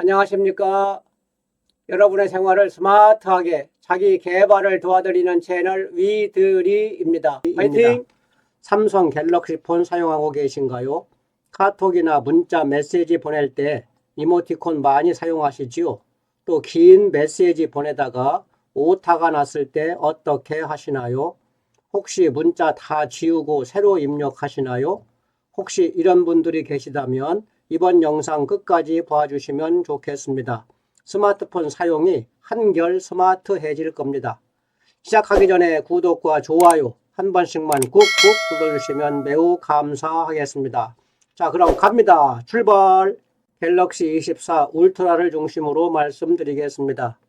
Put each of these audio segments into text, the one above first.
안녕하십니까. 여러분의 생활을 스마트하게 자기 개발을 도와드리는 채널 위드리입니다. 파이팅! 삼성 갤럭시 폰 사용하고 계신가요? 카톡이나 문자 메시지 보낼 때 이모티콘 많이 사용하시지요? 또 긴 메시지 보내다가 오타가 났을 때 어떻게 하시나요? 혹시 문자 다 지우고 새로 입력하시나요? 혹시 이런 분들이 계시다면 이번 영상 끝까지 봐주시면 좋겠습니다. 스마트폰 사용이 한결 스마트해질 겁니다. 시작하기 전에 구독과 좋아요 한 번씩만 꾹꾹 눌러주시면 매우 감사하겠습니다. 자, 그럼 갑니다. 출발! 갤럭시 24 울트라를 중심으로 말씀드리겠습니다.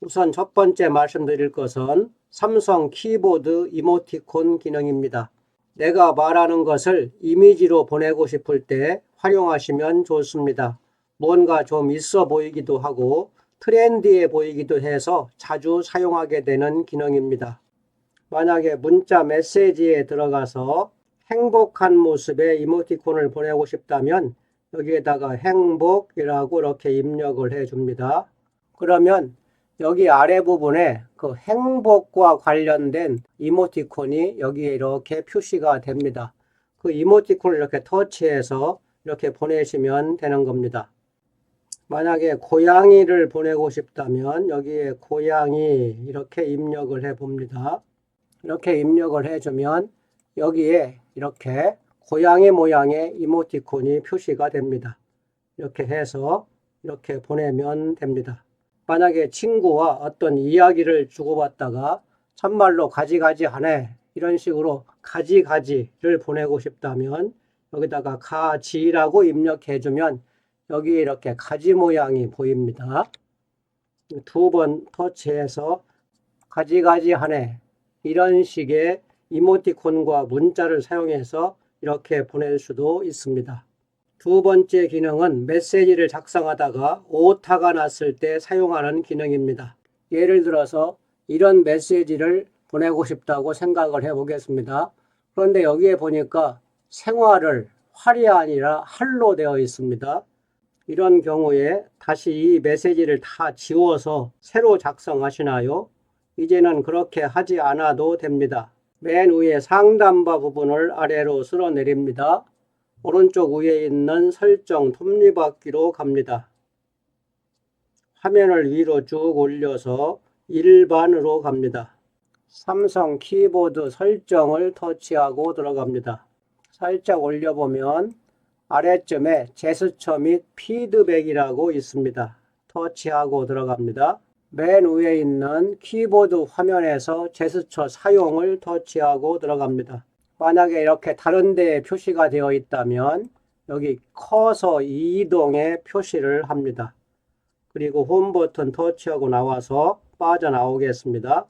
우선 첫 번째 말씀드릴 것은 삼성 키보드 이모티콘 기능입니다. 내가 말하는 것을 이미지로 보내고 싶을 때 활용하시면 좋습니다. 뭔가 좀 있어 보이기도 하고 트렌디해 보이기도 해서 자주 사용하게 되는 기능입니다. 만약에 문자 메시지에 들어가서 행복한 모습의 이모티콘을 보내고 싶다면 여기에다가 행복이라고 이렇게 입력을 해 줍니다. 그러면 여기 아래 부분에 그 행복과 관련된 이모티콘이 여기에 이렇게 표시가 됩니다. 그 이모티콘을 이렇게 터치해서 이렇게 보내시면 되는 겁니다. 만약에 고양이를 보내고 싶다면 여기에 고양이 이렇게 입력을 해 봅니다. 이렇게 입력을 해주면 여기에 이렇게 고양이 모양의 이모티콘이 표시가 됩니다. 이렇게 해서 이렇게 보내면 됩니다. 만약에 친구와 어떤 이야기를 주고받다가 참말로 가지가지 하네 이런 식으로 가지가지를 보내고 싶다면 여기다가 가지라고 입력해주면 여기 이렇게 가지 모양이 보입니다. 두 번 터치해서 가지가지 하네 이런 식의 이모티콘과 문자를 사용해서 이렇게 보낼 수도 있습니다. 두 번째 기능은 메시지를 작성하다가 오타가 났을 때 사용하는 기능입니다. 예를 들어서 이런 메시지를 보내고 싶다고 생각을 해 보겠습니다. 그런데 여기에 보니까 생활을 활이 아니라 할로 되어 있습니다. 이런 경우에 다시 이 메시지를 다 지워서 새로 작성하시나요? 이제는 그렇게 하지 않아도 됩니다. 맨 위에 상단바 부분을 아래로 쓸어 내립니다. 오른쪽 위에 있는 설정 톱니바퀴로 갑니다. 화면을 위로 쭉 올려서 일반으로 갑니다. 삼성 키보드 설정을 터치하고 들어갑니다. 살짝 올려보면 아래쯤에 제스처 및 피드백이라고 있습니다. 터치하고 들어갑니다. 맨 위에 있는 키보드 화면에서 제스처 사용을 터치하고 들어갑니다. 만약에 이렇게 다른 데에 표시가 되어 있다면 여기 커서 이동의 표시를 합니다. 그리고 홈 버튼 터치하고 나와서 빠져나오겠습니다.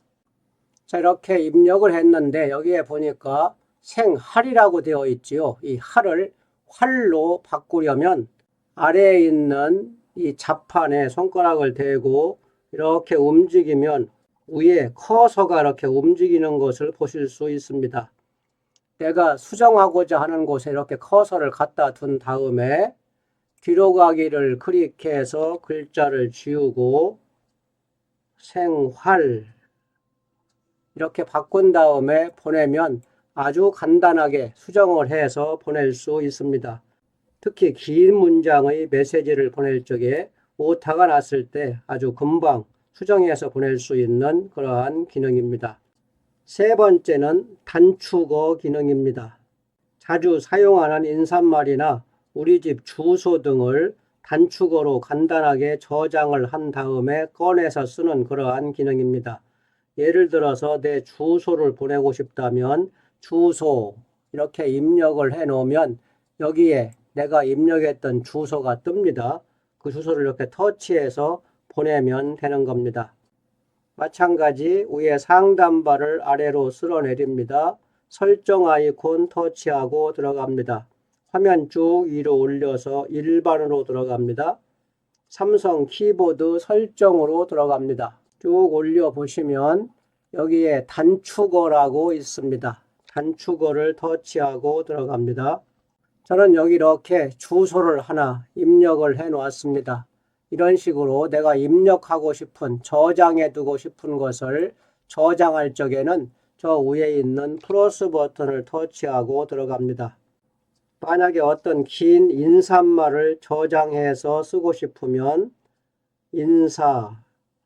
자, 이렇게 입력을 했는데 여기에 보니까 생활이라고 되어 있지요. 이 활을 활로 바꾸려면 아래에 있는 이 자판에 손가락을 대고 이렇게 움직이면 위에 커서가 이렇게 움직이는 것을 보실 수 있습니다. 내가 수정하고자 하는 곳에 이렇게 커서를 갖다 둔 다음에 뒤로 가기를 클릭해서 글자를 지우고 생활 이렇게 바꾼 다음에 보내면 아주 간단하게 수정을 해서 보낼 수 있습니다. 특히 긴 문장의 메시지를 보낼 적에 오타가 났을 때 아주 금방 수정해서 보낼 수 있는 그러한 기능입니다. 세 번째는 단축어 기능입니다. 자주 사용하는 인사말이나 우리 집 주소 등을 단축어로 간단하게 저장을 한 다음에 꺼내서 쓰는 그러한 기능입니다. 예를 들어서 내 주소를 보내고 싶다면 주소 이렇게 입력을 해 놓으면 여기에 내가 입력했던 주소가 뜹니다. 그 주소를 이렇게 터치해서 보내면 되는 겁니다. 마찬가지 위에 상단바를 아래로 쓸어 내립니다. 설정 아이콘 터치하고 들어갑니다. 화면 쭉 위로 올려서 일반으로 들어갑니다. 삼성 키보드 설정으로 들어갑니다. 쭉 올려 보시면 여기에 단축어라고 있습니다. 단축어를 터치하고 들어갑니다. 저는 여기 이렇게 주소를 하나 입력을 해 놓았습니다. 이런 식으로 내가 입력하고 싶은 저장해 두고 싶은 것을 저장할 적에는 저 위에 있는 플러스 버튼을 터치하고 들어갑니다. 만약에 어떤 긴 인사말을 저장해서 쓰고 싶으면 인사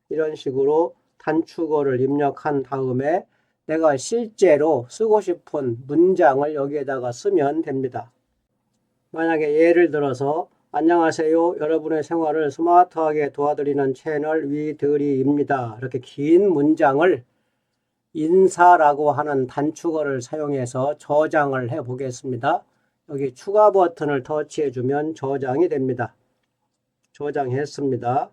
이런 식으로 단축어를 입력한 다음에 내가 실제로 쓰고 싶은 문장을 여기에다가 쓰면 됩니다. 만약에 예를 들어서 안녕하세요. 여러분의 생활을 스마트하게 도와드리는 채널 위드리입니다. 이렇게 긴 문장을 인사라고 하는 단축어를 사용해서 저장을 해 보겠습니다. 여기 추가 버튼을 터치해 주면 저장이 됩니다. 저장했습니다.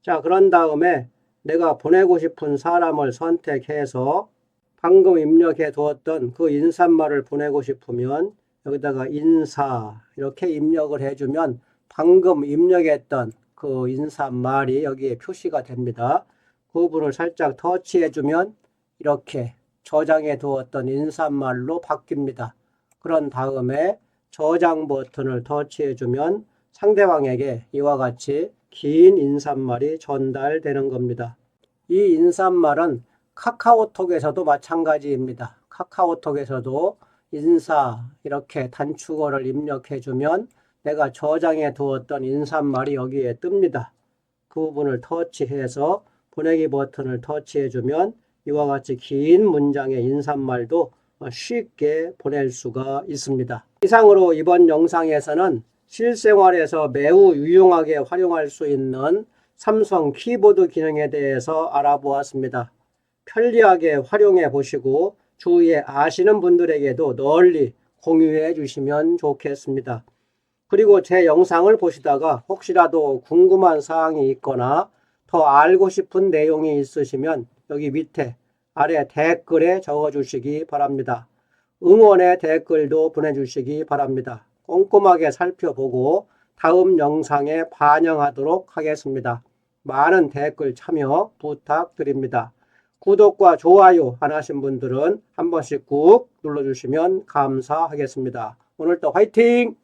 자, 그런 다음에 내가 보내고 싶은 사람을 선택해서 방금 입력해 두었던 그 인사말을 보내고 싶으면 여기다가 인사 이렇게 입력을 해주면 방금 입력했던 그 인사말이 여기에 표시가 됩니다. 그 부분을 살짝 터치해주면 이렇게 저장해 두었던 인사말로 바뀝니다. 그런 다음에 저장 버튼을 터치해주면 상대방에게 이와 같이 긴 인사말이 전달되는 겁니다. 이 인사말은 카카오톡에서도 마찬가지입니다. 카카오톡에서도 인사 이렇게 단축어를 입력해 주면 내가 저장해 두었던 인사말이 여기에 뜹니다. 그 부분을 터치해서 보내기 버튼을 터치해 주면 이와 같이 긴 문장의 인사말도 쉽게 보낼 수가 있습니다. 이상으로 이번 영상에서는 실생활에서 매우 유용하게 활용할 수 있는 삼성 키보드 기능에 대해서 알아보았습니다. 편리하게 활용해 보시고 주위에 아시는 분들에게도 널리 공유해 주시면 좋겠습니다. 그리고 제 영상을 보시다가 혹시라도 궁금한 사항이 있거나 더 알고 싶은 내용이 있으시면 여기 밑에 아래 댓글에 적어 주시기 바랍니다. 응원의 댓글도 보내주시기 바랍니다. 꼼꼼하게 살펴보고 다음 영상에 반영하도록 하겠습니다. 많은 댓글 참여 부탁드립니다. 구독과 좋아요 안 하신 분들은 한 번씩 꾹 눌러주시면 감사하겠습니다. 오늘도 화이팅!